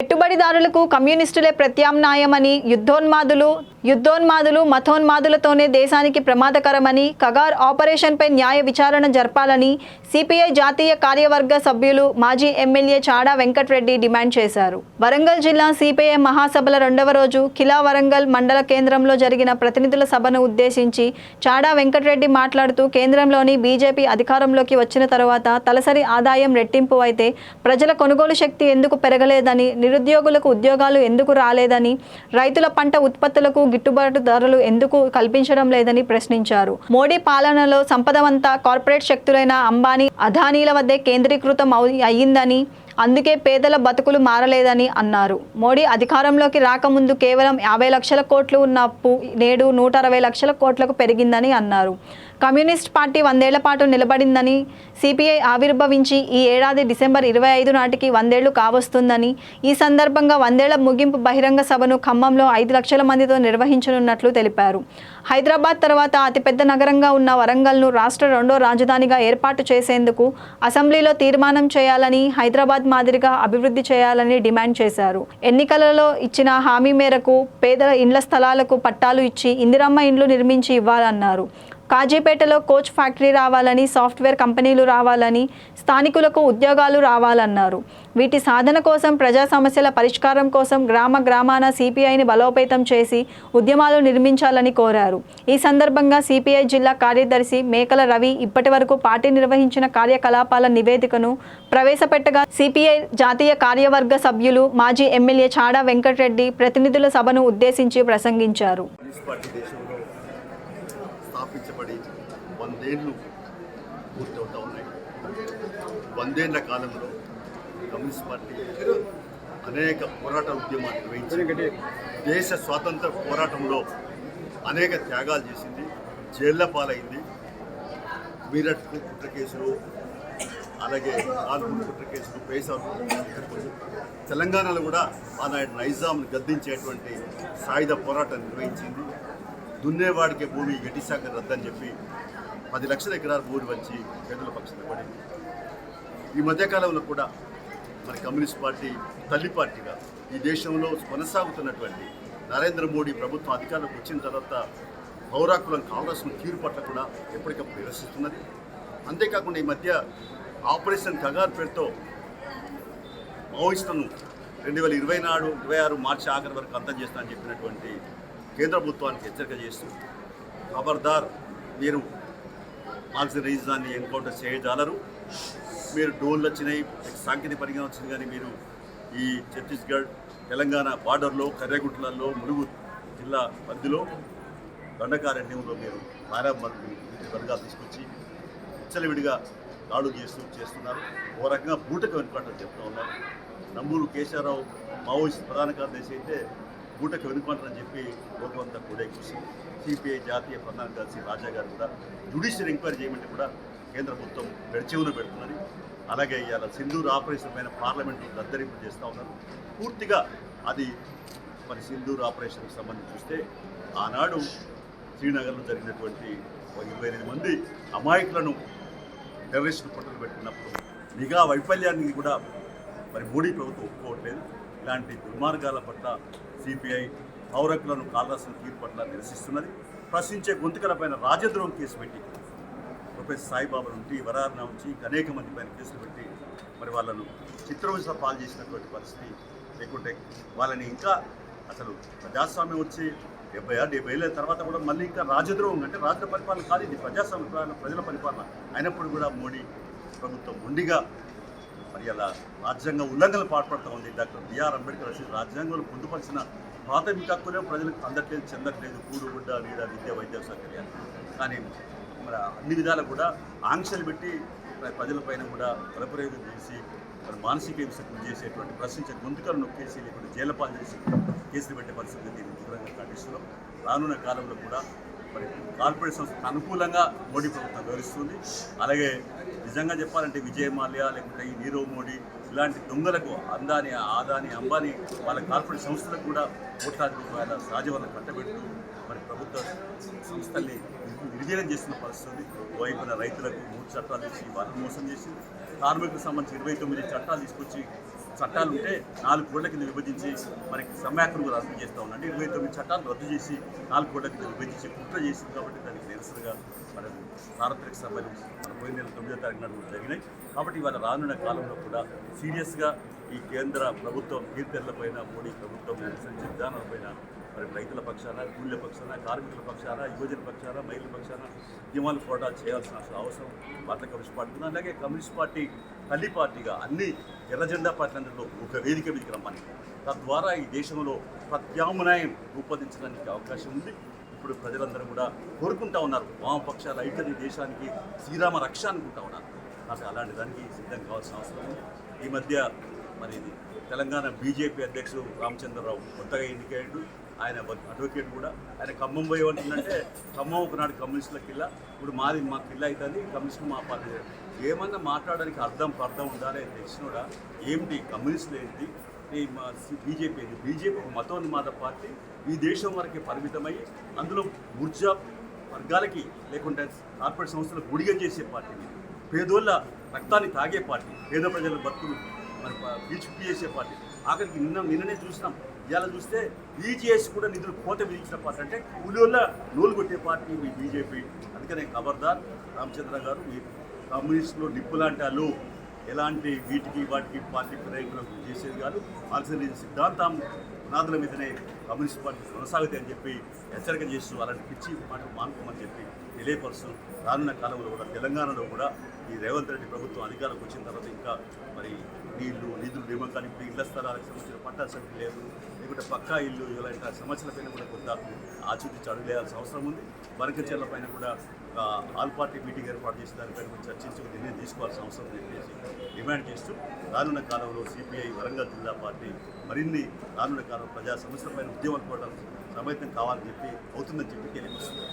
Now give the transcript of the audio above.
పెట్టుబడిదారులకు కమ్యూనిస్టులే ప్రత్యామ్నాయమని యుద్ధోన్మాదులు యుద్ధోన్మాదులు మతోన్మాదులతోనే దేశానికి ప్రమాదకరమని కగార్ ఆపరేషన్పై న్యాయ విచారణ జరపాలని సిపిఐ జాతీయ కార్యవర్గ సభ్యులు మాజీ ఎమ్మెల్యే చాడా వెంకట్రెడ్డి డిమాండ్ చేశారు. వరంగల్ జిల్లా సిపిఐ మహాసభల రెండవ రోజు కిలా వరంగల్ మండల కేంద్రంలో జరిగిన ప్రతినిధుల సభను ఉద్దేశించి చాడా వెంకట్రెడ్డి మాట్లాడుతూ కేంద్రంలోని బీజేపీ అధికారంలోకి వచ్చిన తర్వాత తలసరి ఆదాయం రెట్టింపు అయితే ప్రజల కొనుగోలు శక్తి ఎందుకు పెరగలేదని నిరుద్యోగులకు ఉద్యోగాలు ఎందుకు రాలేదని రైతుల పంట ఉత్పత్తులకు గిట్టుబాటు ధరలు ఎందుకు కల్పించడం లేదని ప్రశ్నించారు. మోడీ పాలనలో సంపదవంతా కార్పొరేట్ శక్తులైన అంబానీ అదానీల వద్దే కేంద్రీకృతం అయ్యిందని అందుకే పేదల బతుకులు మారలేదని అన్నారు. మోడీ అధికారంలోకి రాకముందు కేవలం యాభై లక్షల కోట్లు ఉన్న అప్పు నేడు నూట అరవై లక్షల కోట్లకు పెరిగిందని అన్నారు. కమ్యూనిస్ట్ పార్టీ వందేళ్ళ పాటు నిలబడిందని సిపిఐ ఆవిర్భవించి ఈ ఏడాది డిసెంబర్ ఇరవై ఐదు నాటికి వందేళ్ళు కావస్తుందని ఈ సందర్భంగా వందేళ్ళ ముగింపు బహిరంగ సభను ఖమ్మంలో ఐదు లక్షల మందితో నిర్వహించనున్నట్లు తెలిపారు. హైదరాబాద్ తర్వాత అతిపెద్ద నగరంగా ఉన్న వరంగల్ను రాష్ట్ర రెండో రాజధానిగా ఏర్పాటు చేసేందుకు అసెంబ్లీలో తీర్మానం చేయాలని హైదరాబాద్ మాదిరిగా అభివృద్ధి చేయాలని డిమాండ్ చేశారు. ఎన్నికలలో ఇచ్చిన హామీ మేరకు పేదల ఇండ్ల స్థలాలకు పట్టాలు ఇచ్చి ఇందిరమ్మ ఇండ్లు నిర్మించి ఇవ్వాలన్నారు. కాజీపేటలో కోచ్ ఫ్యాక్టరీ రావాలని సాఫ్ట్వేర్ కంపెనీలు రావాలని స్థానికులకు ఉద్యోగాలు రావాలన్నారు. వీటి సాధన కోసం ప్రజా సమస్యల పరిష్కారం కోసం గ్రామ గ్రామాన సిపిఐని బలోపేతం చేసి ఉద్యమాలు నిర్మించాలని కోరారు. ఈ సందర్భంగా సిపిఐ జిల్లా కార్యదర్శి మేకల రవి ఇప్పటి వరకు పార్టీ నిర్వహించిన కార్యకలాపాల నివేదికను ప్రవేశపెట్టగా సిపిఐ జాతీయ కార్యవర్గ సభ్యులు మాజీ ఎమ్మెల్యే చాడా వెంకటరెడ్డి ప్రతినిధుల సభను ఉద్దేశించి ప్రసంగించారు. స్థాపించబడి వందేళ్ళు పూర్తవుతూ ఉన్నాయి. వందేళ్ళ కాలంలో కమ్యూనిస్ట్ పార్టీ అనేక పోరాట ఉద్యమాలు నిర్వహించి దేశ స్వాతంత్ర పోరాటంలో అనేక త్యాగాలు చేసింది. జైళ్ళ పాలైంది. మీరట్ కుట్ర కేసులు అలాగే కాల్పూర్ కుట్ర కేసులు పేసార్ తెలంగాణలో కూడా ఆనాడు నైజాంను గద్దించేటువంటి సాయుధ పోరాటం నిర్వహించింది. దున్నేవాడికి భూమి గట్టిశాఖ రద్దని చెప్పి పది లక్షల ఎకరాల భూమి వచ్చి పేదల పక్షాన పడింది ఈ మధ్యకాలంలో కూడా మన కమ్యూనిస్ట్ పార్టీ తల్లి పార్టీగా ఈ దేశంలో కొనసాగుతున్నటువంటి నరేంద్ర మోడీ ప్రభుత్వం అధికారంలోకి వచ్చిన తర్వాత పౌరాకులం కాంగ్రెస్ను తీరు పట్ల కూడా ఎప్పటికప్పుడు నిరసిస్తున్నది. అంతేకాకుండా ఈ మధ్య ఆపరేషన్ కగార్ పేరుతో మావోయిస్టులను రెండు వేల ఇరవై నాడు ఇరవై ఆరు మార్చి ఆఖరి వరకు అంతం చేస్తానని చెప్పినటువంటి కేంద్ర ప్రభుత్వానికి హెచ్చరిక చేస్తూ ఖబర్దార్ మీరు మార్క్స్ రైజాన్ని ఎన్కౌంటర్ చేయజాలరు. మీరు డోన్లు వచ్చినాయి సాంకేతిక పరిజ్ఞానం వచ్చింది కానీ మీరు ఈ ఛత్తీస్గఢ్ తెలంగాణ బార్డర్లో కర్రెగుట్లలో ములుగు జిల్లా పరిధిలో దండకారణ్యంలో మీరు పారామర్లు వర్గాలు తీసుకొచ్చి విచ్చలవిడిగా దాడులు చేస్తూ చేస్తున్నారు. ఓ రకంగా బూటకు వెనుకంటారు చెప్తూ ఉన్నారు. నమ్మూరు కేశవరావు మావోయిస్ట్ ప్రధాన కార్యదర్శి అయితే బూటకు వెనుకంటారని చెప్పి లోకమంతా కూడా చూసి సిపిఐ జాతీయ ప్రధాన కలిసి రాజా గారు కూడా జుడిషియల్ ఎంక్వైరీ చేయమంటే కూడా కేంద్ర ప్రభుత్వం పెడచెవున పెడుతున్నది. అలాగే ఇవాళ సింధూర్ ఆపరేషన్ పైన పార్లమెంట్ దద్దరింపు చేస్తూ ఉన్నారు. పూర్తిగా అది మరి సింధూర్ ఆపరేషన్కి సంబంధించి చూస్తే ఆనాడు శ్రీనగర్లో జరిగినటువంటి ఒక ఇరవై ఎనిమిది మంది అమాయకులను టెర్రరిస్టులు పట్టులు పెట్టుకున్నప్పుడు నిఘా వైఫల్యాన్ని కూడా మరి మోడీ ప్రభుత్వం ఒప్పుకోవట్లేదు. ఇలాంటి దుర్మార్గాల పట్ల సిపిఐ పౌరకులను కాల్రాసిన తీర్పు పట్ల నిరసిస్తున్నది. ప్రశ్నించే గొంతుకలపైన రాజద్రోహం కేసు పెట్టి ప్రొఫెసర్ సాయిబాబా నుండి వరారణ నుంచి అనేక మంది పైన కేసులు పెట్టి మరి వాళ్ళను చిత్రహింస పాలు చేసినటువంటి పరిస్థితి లేకుంటే వాళ్ళని ఇంకా అసలు ప్రజాస్వామ్యం వచ్చి డెబ్బై ఆరు డెబ్బై ఏళ్ళ తర్వాత కూడా మళ్ళీ ఇంకా రాజద్రోహం అంటే రాజ్య పరిపాలన కాదు ఇది ప్రజాస్వామ్య ప్రజల పరిపాలన. అయినప్పుడు కూడా మోడీ ప్రభుత్వం ఉండిగా మరి అలా రాజ్యాంగ ఉల్లంఘనలు పాల్పడుతూ ఉంది. డాక్టర్ బిఆర్ అంబేద్కర్ రచించిన రాజ్యాంగంలో పొందుపరిచిన ప్రాథమిక హక్కులే ప్రజలకు అందట్లేదు చెందట్లేదు. కూడు గుడ్డ నీడ విద్య వైద్య సౌకర్యాలు. కానీ మరి అన్ని విధాలు కూడా ఆంక్షలు పెట్టి ప్రజలపైన కూడా బలప్రయోగం చేసి మరి మానసిక హింసకు చేసేటువంటి ప్రశ్నించే గొంతుకలు నొక్కేసి లేకుండా జైలపాలు చేసి కేసులు పెట్టే పరిస్థితి దీన్ని తీవ్రంగా ఖండిస్తున్నాం రానున్న కాలంలో కూడా మరి కార్పొరేట్ సంస్థకు అనుకూలంగా మోడీ ప్రభుత్వం వివరిస్తుంది అలాగే నిజంగా చెప్పాలంటే విజయ్ మాల్యా లేకుంటే ఈ నీరవ్ మోడీ ఇలాంటి దొంగలకు అందాని ఆదాని అంబానీ వాళ్ళ కార్పొరేట్ సంస్థలకు కూడా కోట్లాది రూపాయల రాజవరణ కట్టబెడుతూ మరి ప్రభుత్వ సంస్థల్ని నిర్వీర్యం చేస్తున్న పరిస్థితి. వైపున ఓవైపున రైతులకు మూడు చట్టాలు తెచ్చి వాళ్ళని మోసం చేసి కార్మికులకు సంబంధించి ఇరవై తొమ్మిది చట్టాలు తీసుకొచ్చి చట్టాలు ఉంటే నాలుగు కోట్ల కింద విభజించి మనకి సమ్యాకులు రద్దు చేస్తూ ఉండండి. ఇరవై తొమ్మిది చట్టాలు రద్దు చేసి నాలుగు కోట్ల కింద విభజించి కుట్ర చేసింది కాబట్టి దానికి నిరసనగా మనకు సార్వత్రిక సభలు మన పోయిన నెల తొమ్మిదో తారీఖు నాడు జరిగినాయి. కాబట్టి ఇవాళ రానున్న కాలంలో కూడా సీరియస్గా ఈ కేంద్ర ప్రభుత్వం కీర్తనలపైన మోడీ ప్రభుత్వం అనుసరించే విధానాలపైన మరి రైతుల పక్షాన కూలీల పక్షాన కార్మికుల పక్షాన యువజన పక్షాన మహిళల పక్షాన ఉద్యమాలు కూడా చేయాల్సిన అవసరం భారత కమ్యూనిస్ట్ పార్టీ అలాగే కమ్యూనిస్ట్ పార్టీ తల్లి పార్టీగా అన్ని ఎర్ర పార్టీలందరిలో ఒక వేదిక మీదకి రమ్మని. తద్వారా ఈ దేశంలో ప్రత్యామ్నాయం రూపొందించడానికి అవకాశం ఉంది. ఇప్పుడు ప్రజలందరూ కూడా కోరుకుంటా ఉన్నారు. వామపక్షాల ఐక్యత దేశానికి శ్రీరామ రక్ష అనుకుంటా ఉన్నారు. నాకు అలాంటి దానికి సిద్ధం కావాల్సిన అవసరం ఉంది. ఈ మధ్య మరి ఇది తెలంగాణ బీజేపీ అధ్యక్షుడు రామచంద్రరావు కొత్తగా ఎన్నికయ్యాడు ఆయన అడ్వకేట్ కూడా. ఆయన ఖమ్మం పోయి ఏమంటుందంటే ఖమ్మం ఒకనాడు కమ్యూనిస్టుల కిల్ల ఇప్పుడు మాది మా కిల్ల అవుతుంది కమ్యూనిస్టులు మా పార్టీ ఏమన్నా మాట్లాడడానికి అర్థం పర్థం ఉండాలి అని తెలిసినోడా? ఏమిటి కమ్యూనిస్టులు ఏంటి? మా బీజేపీ ఏంటి? బీజేపీ ఒక మతోన్మాద పార్టీ. ఈ దేశం వరకే పరిమితమై అందులో ఊర్జా వర్గాలకి లేకుంటే కార్పొరేట్ సంస్థలకు గుడిగా చేసే పార్టీ పేదోళ్ళ రక్తాన్ని తాగే పార్టీ. పేద ప్రజల బతుకులు మరి ప- చేసే పార్టీ. ఆఖరికి నిన్న నిన్ననే చూసినాం. ఇవాళ చూస్తే బీజేఎస్ కూడా నిధులు కోత విధించిన పార్టీ. అంటే కూలీళ్ళ నూలు కొట్టే పార్టీ మీ బీజేపీ. అందుకనే ఖబర్దార్ రామచంద్ర గారు మీ కమ్యూనిస్టులు నిప్పు లాంటి వాళ్ళు. ఎలాంటి వీటికి వాటికి పార్టీ ప్రయోగం చేసేది కాదు. మార్క్సిజం సిద్ధాంతం పునాదుల మీదనే కమ్యూనిస్ట్ పార్టీ కొనసాగుతాయి అని చెప్పి హెచ్చరిక చేస్తూ అలాంటి పిచ్చి మాటలు మానుకోమని చెప్పి తెలియపరుస్తూ రానున్న కాలంలో కూడా తెలంగాణలో కూడా ఈ రేవంత్ రెడ్డి ప్రభుత్వం అధికారంలోకి వచ్చిన తర్వాత ఇంకా మరి నీళ్ళు నిధులు నియమకాలు ఇప్పుడు ఇళ్ళ స్థలాలకు సంబంధించిన పట్టా సంఖ్య లేదు లేకుంటే పక్కా ఇల్లు ఇలాంటి సమస్యల పైన కూడా కొంత ఆచూచి అడుగులేయాల్సిన అవసరం ఉంది. బరకచర్ల పైన కూడా ఆల్ పార్టీ మీటింగ్ ఏర్పాటు చేసి దానిపైన చర్చించి నిర్ణయం తీసుకోవాల్సిన అవసరం ఉంది చెప్పేసి డిమాండ్ చేస్తూ రానున్న కాలంలో సిపిఐ వరంగల్ జిల్లా పార్టీ మరిన్ని రానున్న కాలంలో ప్రజా సమస్యలపైన ఉద్యమాలు కూడా సమైతం కావాలని చెప్పి అవుతుందని చెప్పి తెలియజేస్తుంది